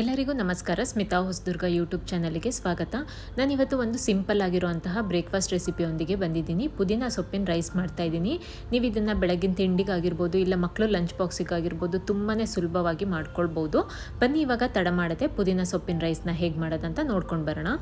ಎಲ್ಲರಿಗೂ ನಮಸ್ಕಾರ. ಸ್ಮಿತಾ ಹೊಸದುರ್ಗ ಯೂಟ್ಯೂಬ್ ಚಾನಲ್ಗೆ ಸ್ವಾಗತ. ನಾನಿವತ್ತು ಒಂದು ಸಿಂಪಲ್ ಆಗಿರುವಂತಹ ಬ್ರೇಕ್ಫಾಸ್ಟ್ ರೆಸಿಪಿಯೊಂದಿಗೆ ಬಂದಿದ್ದೀನಿ. ಪುದೀನ ಸೊಪ್ಪಿನ ರೈಸ್ ಮಾಡ್ತಾ ಇದ್ದೀನಿ. ನೀವು ಇದನ್ನು ಬೆಳಗಿನ ತಿಂಡಿಗಾಗಿರ್ಬೋದು, ಇಲ್ಲ ಮಕ್ಕಳು ಲಂಚ್ ಬಾಕ್ಸಿಗಾಗಿರ್ಬೋದು ತುಂಬಾ ಸುಲಭವಾಗಿ ಮಾಡ್ಕೊಳ್ಬೋದು. ಬನ್ನಿ ಇವಾಗ ತಡ ಮಾಡದೆ ಪುದೀನ ಸೊಪ್ಪಿನ ರೈಸ್ನ ಹೇಗೆ ಮಾಡೋದಂತ ನೋಡ್ಕೊಂಡು ಬರೋಣ.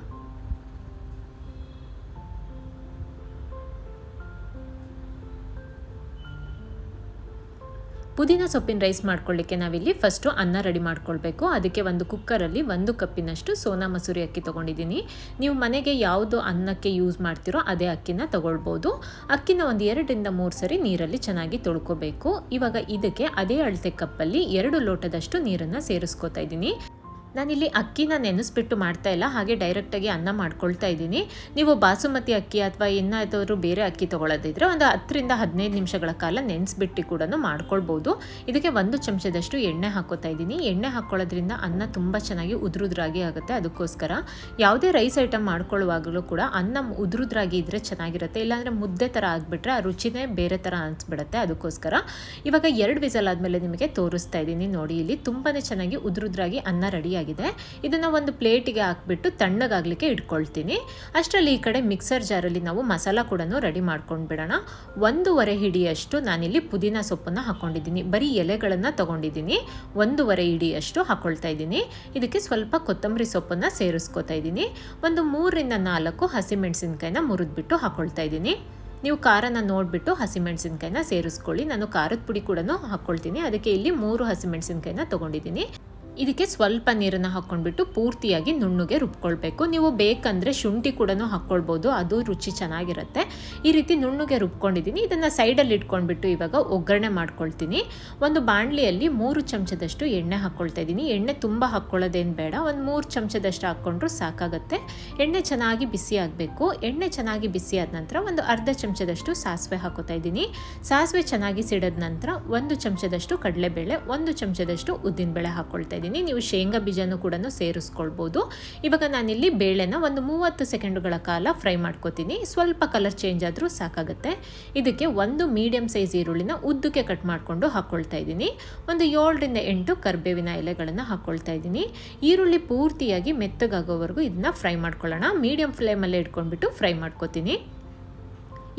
ಪುದೀನ ಸೊಪ್ಪಿನ ರೈಸ್ ಮಾಡ್ಕೊಳ್ಳಿಕ್ಕೆ ನಾವಿಲ್ಲಿ ಫಸ್ಟು ಅನ್ನ ರೆಡಿ ಮಾಡ್ಕೊಳ್ಬೇಕು. ಅದಕ್ಕೆ ಒಂದು ಕುಕ್ಕರಲ್ಲಿ ಒಂದು ಕಪ್ಪಿನಷ್ಟು ಸೋನಾ ಮಸೂರಿ ಅಕ್ಕಿ ತೊಗೊಂಡಿದ್ದೀನಿ. ನೀವು ಮನೆಗೆ ಯಾವುದು ಅನ್ನಕ್ಕೆ ಯೂಸ್ ಮಾಡ್ತಿರೋ ಅದೇ ಅಕ್ಕಿನ ತೊಗೊಳ್ಬೋದು. ಅಕ್ಕಿನ ಒಂದು ಎರಡರಿಂದ ಮೂರು ಸರಿ ನೀರಲ್ಲಿ ಚೆನ್ನಾಗಿ ತೊಳ್ಕೊಬೇಕು. ಇವಾಗ ಇದಕ್ಕೆ ಅದೇ ಅಳತೆ ಕಪ್ಪಲ್ಲಿ ಎರಡು ಲೋಟದಷ್ಟು ನೀರನ್ನು ಸೇರಿಸ್ಕೊತಾ ಇದ್ದೀನಿ. ನಾನಿಲ್ಲಿ ಅಕ್ಕಿನ ನೆನೆಸ್ಬಿಟ್ಟು ಮಾಡ್ತಾ ಇಲ್ಲ, ಹಾಗೆ ಡೈರೆಕ್ಟಾಗಿ ಅನ್ನ ಮಾಡ್ಕೊಳ್ತಾ ಇದ್ದೀನಿ. ನೀವು ಬಾಸುಮತಿ ಅಕ್ಕಿ ಅಥವಾ ಏನಾದರೂ ಬೇರೆ ಅಕ್ಕಿ ತೊಗೊಳ್ಳೋದಿದ್ರೆ ಒಂದು ಹತ್ತರಿಂದ ಹದಿನೈದು ನಿಮಿಷಗಳ ಕಾಲ ನೆನೆಸ್ಬಿಟ್ಟು ಕೂಡ ಮಾಡ್ಕೊಳ್ಬೋದು. ಇದಕ್ಕೆ ಒಂದು ಚಮಚದಷ್ಟು ಎಣ್ಣೆ ಹಾಕೋತಾ ಇದ್ದೀನಿ. ಎಣ್ಣೆ ಹಾಕ್ಕೊಳ್ಳೋದ್ರಿಂದ ಅನ್ನ ತುಂಬ ಚೆನ್ನಾಗಿ ಉದುರುದ್ರಾಗಿ ಆಗುತ್ತೆ ಅದಕ್ಕೋಸ್ಕರ. ಯಾವುದೇ ರೈಸ್ ಐಟಮ್ ಮಾಡ್ಕೊಳ್ಳುವಾಗಲೂ ಕೂಡ ಅನ್ನ ಉದುರುದ್ರಾಗಿ ಇದ್ದರೆ ಚೆನ್ನಾಗಿರುತ್ತೆ. ಇಲ್ಲಾಂದರೆ ಮುದ್ದೆ ಥರ ಆಗಿಬಿಟ್ರೆ ಆ ರುಚಿನೇ ಬೇರೆ ಥರ ಅನಿಸ್ಬಿಡುತ್ತೆ ಅದಕ್ಕೋಸ್ಕರ. ಇವಾಗ ಎರಡು ವಿಸಲ್ ಆದಮೇಲೆ ನಿಮಗೆ ತೋರಿಸ್ತಾ ಇದ್ದೀನಿ ನೋಡಿ, ಇಲ್ಲಿ ತುಂಬಾ ಚೆನ್ನಾಗಿ ಉದುರುದ್ರಾಗಿ ಅನ್ನ ರೆಡಿ ಆಗಿದೆ. ಇದನ್ನು ಒಂದು ಪ್ಲೇಟಿಗೆ ಹಾಕ್ಬಿಟ್ಟು ತಣ್ಣಗಾಗಲಿಕ್ಕೆ ಇಟ್ಕೊಳ್ತೀನಿ. ಅಷ್ಟರಲ್ಲಿ ಈ ಕಡೆ ಮಿಕ್ಸರ್ ಜಾರಲ್ಲಿ ನಾವು ಮಸಾಲ ಕೂಡ ರೆಡಿ ಮಾಡ್ಕೊಂಡು ಬಿಡೋಣ. ಒಂದೂವರೆ ಹಿಡಿಯಷ್ಟು ನಾನಿಲ್ಲಿ ಪುದೀನ ಸೊಪ್ಪನ್ನು ಹಾಕ್ಕೊಂಡಿದ್ದೀನಿ ಬರೀ ಎಲೆಗಳನ್ನು ತಗೊಂಡಿದ್ದೀನಿ. ಒಂದೂವರೆ ಹಿಡಿಯಷ್ಟು ಹಾಕ್ಕೊಳ್ತಾ ಇದ್ದೀನಿ. ಇದಕ್ಕೆ ಸ್ವಲ್ಪ ಕೊತ್ತಂಬರಿ ಸೊಪ್ಪನ್ನು ಸೇರಿಸ್ಕೊತಾ ಇದ್ದೀನಿ. ಒಂದು ಮೂರರಿಂದ ನಾಲ್ಕು ಹಸಿಮೆಣಸಿನ್ಕಾಯಿನ ಮುರಿದ್ಬಿಟ್ಟು ಹಾಕ್ಕೊಳ್ತಾ ಇದ್ದೀನಿ. ನೀವು ಖಾರನ ನೋಡಿಬಿಟ್ಟು ಹಸಿಮೆಣಸಿನ್ಕಾಯಿನ ಸೇರಿಸ್ಕೊಳ್ಳಿ. ನಾನು ಖಾರದ ಪುಡಿ ಕೂಡ ಹಾಕ್ಕೊಳ್ತೀನಿ ಅದಕ್ಕೆ ಇಲ್ಲಿ ಮೂರು ಹಸಿಮೆಣಸಿನ್ಕಾಯಿನ ತೊಗೊಂಡಿದ್ದೀನಿ. ಇದಕ್ಕೆ ಸ್ವಲ್ಪ ನೀರನ್ನು ಹಾಕ್ಕೊಂಡ್ಬಿಟ್ಟು ಪೂರ್ತಿಯಾಗಿ ನುಣ್ಣಗೆ ರುಬ್ಕೊಳ್ಬೇಕು. ನೀವು ಬೇಕಂದರೆ ಶುಂಠಿ ಕೂಡ ಹಾಕ್ಕೊಳ್ಬೋದು. ಅದು ರುಚಿ ಚೆನ್ನಾಗಿರುತ್ತೆ. ಈ ರೀತಿ ನುಣ್ಣಗೆ ರುಬ್ಕೊಂಡಿದ್ದೀನಿ. ಇದನ್ನು ಸೈಡಲ್ಲಿ ಇಟ್ಕೊಂಡ್ಬಿಟ್ಟು ಇವಾಗ ಒಗ್ಗರಣೆ ಮಾಡ್ಕೊಳ್ತೀನಿ. ಒಂದು ಬಾಣಲಿಯಲ್ಲಿ ಮೂರು ಚಮಚದಷ್ಟು ಎಣ್ಣೆ ಹಾಕ್ಕೊಳ್ತಾ ಇದ್ದೀನಿ. ಎಣ್ಣೆ ತುಂಬ ಹಾಕ್ಕೊಳ್ಳೋದೇನು ಬೇಡ. ಒಂದು ಮೂರು ಚಮಚದಷ್ಟು ಹಾಕ್ಕೊಂಡ್ರು ಸಾಕಾಗುತ್ತೆ. ಎಣ್ಣೆ ಚೆನ್ನಾಗಿ ಬಿಸಿ ಆಗಬೇಕು. ಎಣ್ಣೆ ಚೆನ್ನಾಗಿ ಬಿಸಿ ಆದ ನಂತರ ಒಂದು ಅರ್ಧ ಚಮಚದಷ್ಟು ಸಾಸಿವೆ ಹಾಕೋತಾ ಇದ್ದೀನಿ. ಸಾಸಿವೆ ಚೆನ್ನಾಗಿ ಸಿಡಿದ ನಂತರ ಒಂದು ಚಮಚದಷ್ಟು ಕಡಲೆಬೇಳೆ, ಒಂದು ಚಮಚದಷ್ಟು ಉದ್ದಿನಬೇಳೆ ಹಾಕ್ಕೊಳ್ತಾ ಇದ್ದೀನಿ. ನೀವು ಶೇಂಗಾ ಬೀಜನೂ ಕೂಡ ಸೇರಿಸ್ಕೊಳ್ಬೋದು. ಇವಾಗ ನಾನಿಲ್ಲಿ ಬೇಳೆನ ಒಂದು ಮೂವತ್ತು ಸೆಕೆಂಡುಗಳ ಕಾಲ ಫ್ರೈ ಮಾಡ್ಕೋತೀನಿ. ಸ್ವಲ್ಪ ಕಲರ್ ಚೇಂಜ್ ಆದರೂ ಸಾಕಾಗುತ್ತೆ. ಇದಕ್ಕೆ ಒಂದು ಮೀಡಿಯಮ್ ಸೈಜ್ ಈರುಳ್ಳಿನ ಉದ್ದಕ್ಕೆ ಕಟ್ ಮಾಡಿಕೊಂಡು ಹಾಕ್ಕೊಳ್ತಾ ಇದ್ದೀನಿ. ಒಂದು ಏಳರಿಂದ ಎಂಟು ಕರ್ಬೇವಿನ ಎಲೆಗಳನ್ನು ಹಾಕ್ಕೊಳ್ತಾ ಇದ್ದೀನಿ. ಈರುಳ್ಳಿ ಪೂರ್ತಿಯಾಗಿ ಮೆತ್ತಗಾಗೋವರೆಗೂ ಇದನ್ನ ಫ್ರೈ ಮಾಡ್ಕೊಳ್ಳೋಣ. ಮೀಡಿಯಂ ಫ್ಲೇಮಲ್ಲೇ ಇಟ್ಕೊಂಡ್ಬಿಟ್ಟು ಫ್ರೈ ಮಾಡ್ಕೋತೀನಿ.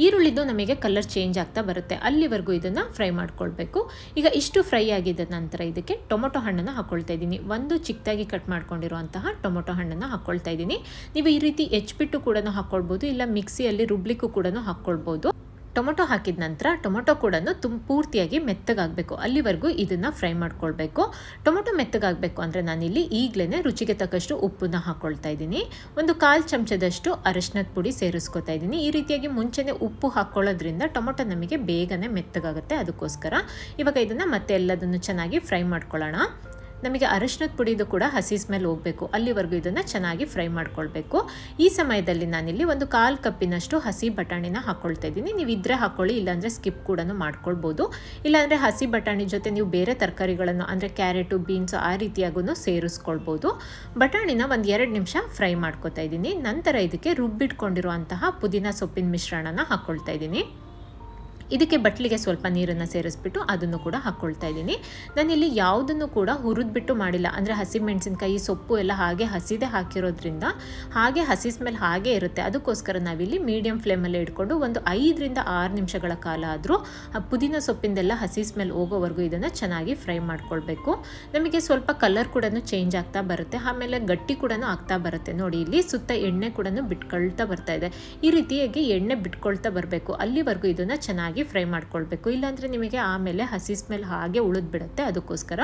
ಈರುಳ್ಳಿದು ನಮಗೆ ಕಲರ್ ಚೇಂಜ್ ಆಗ್ತಾ ಬರುತ್ತೆ. ಅಲ್ಲಿವರೆಗೂ ಇದನ್ನು ಫ್ರೈ ಮಾಡ್ಕೊಳ್ಬೇಕು. ಈಗ ಇಷ್ಟು ಫ್ರೈ ಆಗಿದ ನಂತರ ಇದಕ್ಕೆ ಟೊಮೊಟೊ ಹಣ್ಣನ್ನು ಹಾಕ್ಕೊಳ್ತಾ ಇದ್ದೀನಿ. ಒಂದು ಚಿಕ್ಕದಾಗಿ ಕಟ್ ಮಾಡ್ಕೊಂಡಿರುವಂತಹ ಟೊಮೊಟೊ ಹಣ್ಣನ್ನು ಹಾಕ್ಕೊಳ್ತಾ ಇದ್ದೀನಿ. ನೀವು ಈ ರೀತಿ ಹೆಚ್ಚಿಬಿಟ್ಟು ಕೂಡ ಹಾಕ್ಕೊಳ್ಬೋದು ಇಲ್ಲ ಮಿಕ್ಸಿಯಲ್ಲಿ ರುಬ್ಲಿಕ್ಕೂ ಕೂಡ ಹಾಕ್ಕೊಳ್ಬೋದು ಟೊಮೊಟೊ ಹಾಕಿದ ನಂತರ ಟೊಮೊಟೊ ಕೂಡ ತುಂಬ ಪೂರ್ತಿಯಾಗಿ ಮೆತ್ತಗಾಗಬೇಕು. ಅಲ್ಲಿವರೆಗೂ ಇದನ್ನು ಫ್ರೈ ಮಾಡ್ಕೊಳ್ಬೇಕು. ಟೊಮೊಟೊ ಮೆತ್ತಗಾಗಬೇಕು ಅಂದರೆ ನಾನಿಲ್ಲಿ ಈಗಲೇ ರುಚಿಗೆ ತಕ್ಕಷ್ಟು ಉಪ್ಪನ್ನ ಹಾಕ್ಕೊಳ್ತಾ ಇದ್ದೀನಿ. ಒಂದು ಕಾಲು ಚಮಚದಷ್ಟು ಅರಶಿನದ ಪುಡಿ ಸೇರಿಸ್ಕೊತಾ ಇದ್ದೀನಿ. ಈ ರೀತಿಯಾಗಿ ಮುಂಚೆನೇ ಉಪ್ಪು ಹಾಕ್ಕೊಳ್ಳೋದ್ರಿಂದ ಟೊಮೊಟೊ ನಮಗೆ ಬೇಗನೆ ಮೆತ್ತಗಾಗುತ್ತೆ. ಅದಕ್ಕೋಸ್ಕರ ಇವಾಗ ಇದನ್ನು ಮತ್ತೆ ಎಲ್ಲದನ್ನು ಚೆನ್ನಾಗಿ ಫ್ರೈ ಮಾಡ್ಕೊಳ್ಳೋಣ. ನಮಗೆ ಅರಶಿನದ ಪುಡಿದು ಕೂಡ ಹಸಿ ಸ್ಮೆಲ್ ಹೋಗಬೇಕು. ಅಲ್ಲಿವರೆಗೂ ಇದನ್ನು ಚೆನ್ನಾಗಿ ಫ್ರೈ ಮಾಡ್ಕೊಳ್ಬೇಕು. ಈ ಸಮಯದಲ್ಲಿ ನಾನಿಲ್ಲಿ ಒಂದು ಕಾಲು ಕಪ್ಪಿನಷ್ಟು ಹಸಿ ಬಟಾಣಿನ ಹಾಕ್ಕೊಳ್ತಾ ಇದ್ದೀನಿ. ನೀವು ಇದ್ರೆ ಹಾಕ್ಕೊಳ್ಳಿ ಇಲ್ಲಾಂದರೆ ಸ್ಕಿಪ್ ಕೂಡ ಮಾಡ್ಕೊಳ್ಬೋದು. ಇಲ್ಲಾಂದರೆ ಹಸಿ ಬಟಾಣಿ ಜೊತೆ ನೀವು ಬೇರೆ ತರಕಾರಿಗಳನ್ನು, ಅಂದರೆ ಕ್ಯಾರೆಟು, ಬೀನ್ಸು ಆ ರೀತಿಯಾಗೂ ಸೇರಿಸ್ಕೊಳ್ಬೋದು. ಬಟಾಣಿನ ಒಂದು ಎರಡು ನಿಮಿಷ ಫ್ರೈ ಮಾಡ್ಕೊತಾ ಇದ್ದೀನಿ. ನಂತರ ಇದಕ್ಕೆ ರುಬ್ಬಿಟ್ಕೊಂಡಿರುವಂತಹ ಪುದೀನ ಸೊಪ್ಪಿನ ಮಿಶ್ರಣನ ಹಾಕ್ಕೊಳ್ತಾ ಇದ್ದೀನಿ. ಇದಕ್ಕೆ ಬಟ್ಲಿಗೆ ಸ್ವಲ್ಪ ನೀರನ್ನು ಸೇರಿಸ್ಬಿಟ್ಟು ಅದನ್ನು ಕೂಡ ಹಾಕ್ಕೊಳ್ತಾ ಇದ್ದೀನಿ. ನಾನಿಲ್ಲಿ ಯಾವುದನ್ನು ಕೂಡ ಹುರಿದ್ಬಿಟ್ಟು ಮಾಡಿಲ್ಲ. ಅಂದರೆ ಹಸಿಮೆಣಸಿನ್ಕಾಯಿ, ಸೊಪ್ಪು ಎಲ್ಲ ಹಾಗೆ ಹಸಿದೆ ಹಾಕಿರೋದ್ರಿಂದ ಹಾಗೆ ಹಸಿ ಸ್ಮೆಲ್ ಹಾಗೆ ಇರುತ್ತೆ. ಅದಕ್ಕೋಸ್ಕರ ನಾವಿಲ್ಲಿ ಮೀಡಿಯಂ ಫ್ಲೇಮಲ್ಲಿ ಇಟ್ಕೊಂಡು ಒಂದು ಐದರಿಂದ ಆರು ನಿಮಿಷಗಳ ಕಾಲ ಆದರೂ ಪುದೀನ ಸೊಪ್ಪಿಂದೆಲ್ಲ ಹಸಿ ಸ್ಮೆಲ್ ಹೋಗೋವರೆಗೂ ಇದನ್ನು ಚೆನ್ನಾಗಿ ಫ್ರೈ ಮಾಡ್ಕೊಳ್ಬೇಕು. ನಮಗೆ ಸ್ವಲ್ಪ ಕಲರ್ ಕೂಡ ಚೇಂಜ್ ಆಗ್ತಾ ಬರುತ್ತೆ. ಆಮೇಲೆ ಗಟ್ಟಿ ಕೂಡ ಆಗ್ತಾ ಬರುತ್ತೆ. ನೋಡಿ, ಇಲ್ಲಿ ಸುತ್ತ ಎಣ್ಣೆ ಕೂಡ ಬಿಟ್ಕೊಳ್ತಾ ಬರ್ತಾ ಇದೆ. ಈ ರೀತಿಯಾಗಿ ಎಣ್ಣೆ ಬಿಟ್ಕೊಳ್ತಾ ಬರಬೇಕು. ಅಲ್ಲಿವರೆಗೂ ಇದನ್ನು ಚೆನ್ನಾಗಿ ಫ್ರೈ ಮಾಡ್ಕೊಳ್ಬೇಕು. ಇಲ್ಲಾಂದರೆ ನಿಮಗೆ ಆಮೇಲೆ ಹಸಿ ಸ್ಮೆಲ್ ಹಾಗೆ ಉಳಿದ್ಬಿಡುತ್ತೆ ಅದಕ್ಕೋಸ್ಕರ.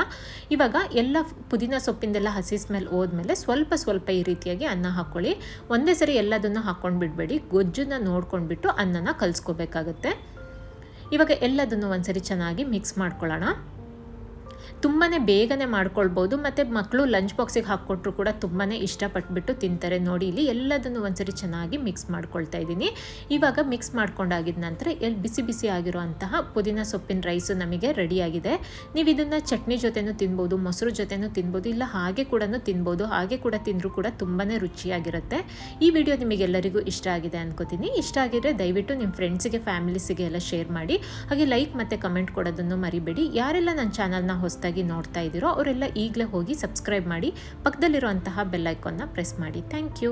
ಇವಾಗ ಎಲ್ಲ ಪುದೀನ ಸೊಪ್ಪಿಂದೆಲ್ಲ ಹಸಿ ಸ್ಮೆಲ್ ಹೋದ್ಮೇಲೆ ಸ್ವಲ್ಪ ಸ್ವಲ್ಪ ಈ ರೀತಿಯಾಗಿ ಅನ್ನ ಹಾಕ್ಕೊಳ್ಳಿ ಒಂದೇ ಸರಿ ಎಲ್ಲದನ್ನು ಹಾಕ್ಕೊಂಡು ಬಿಡಬೇಡಿ. ಗೊಜ್ಜನ್ನ ನೋಡ್ಕೊಂಡ್ಬಿಟ್ಟು ಅನ್ನನ ಕಲಿಸ್ಕೋಬೇಕಾಗತ್ತೆ. ಇವಾಗ ಎಲ್ಲದನ್ನು ಒಂದ್ಸರಿ ಚೆನ್ನಾಗಿ ಮಿಕ್ಸ್ ಮಾಡ್ಕೊಳ್ಳೋಣ. ತುಂಬಾ ಬೇಗನೆ ಮಾಡ್ಕೊಳ್ಬೋದು, ಮತ್ತು ಮಕ್ಕಳು ಲಂಚ್ ಬಾಕ್ಸಿಗೆ ಹಾಕ್ಕೊಟ್ರು ಕೂಡ ತುಂಬಾ ಇಷ್ಟಪಟ್ಬಿಟ್ಟು ತಿಂತಾರೆ. ನೋಡಿ, ಇಲ್ಲಿ ಎಲ್ಲದನ್ನು ಒಂದ್ಸರಿ ಚೆನ್ನಾಗಿ ಮಿಕ್ಸ್ ಮಾಡ್ಕೊಳ್ತಾ ಇದ್ದೀನಿ. ಇವಾಗ ಮಿಕ್ಸ್ ಮಾಡ್ಕೊಂಡಾಗಿದ ನಂತರ ಎಲ್ಲಿ ಬಿಸಿ ಬಿಸಿ ಆಗಿರುವಂತಹ ಪುದೀನ ಸೊಪ್ಪಿನ ರೈಸು ನಮಗೆ ರೆಡಿಯಾಗಿದೆ ನೀವು ಇದನ್ನು ಚಟ್ನಿ ಜೊತೆನೂ ತಿನ್ಬೋದು, ಮೊಸರು ಜೊತೆನೂ ತಿನ್ಬೋದು, ಇಲ್ಲ ಹಾಗೆ ಕೂಡ ತಿನ್ಬೋದು, ಹಾಗೆ ಕೂಡ ತಿಂದರೂ ಕೂಡ ತುಂಬಾ ರುಚಿಯಾಗಿರುತ್ತೆ. ಈ ವಿಡಿಯೋ ನಿಮಗೆಲ್ಲರಿಗೂ ಇಷ್ಟ ಆಗಿದೆ ಅನ್ಕೋತೀನಿ. ಇಷ್ಟ ಆಗಿದ್ರೆ ದಯವಿಟ್ಟು ನಿಮ್ಮ ಫ್ರೆಂಡ್ಸಿಗೆ ಫ್ಯಾಮಿಲೀಸಿಗೆ ಎಲ್ಲ ಶೇರ್ ಮಾಡಿ, ಹಾಗೆ ಲೈಕ್ ಮತ್ತು ಕಮೆಂಟ್ ಕೊಡೋದನ್ನು ಮರಿಬೇಡಿ. ಯಾರೆಲ್ಲ ನನ್ನ ಚಾನಲ್ನ ಹೊಸ್ದಾಗಿ ಹೊಸದಾಗಿ ನೋಡ್ತಾ ಇದ್ದೀರೋ ಅವರೆಲ್ಲ ಈಗಲೇ ಹೋಗಿ ಸಬ್ಸ್ಕ್ರೈಬ್ ಮಾಡಿ ಪಕ್ಕದಲ್ಲಿರುವಂತಹ ಬೆಲ್ಲೈಕನ್ನ ಪ್ರೆಸ್ ಮಾಡಿ. Thank you.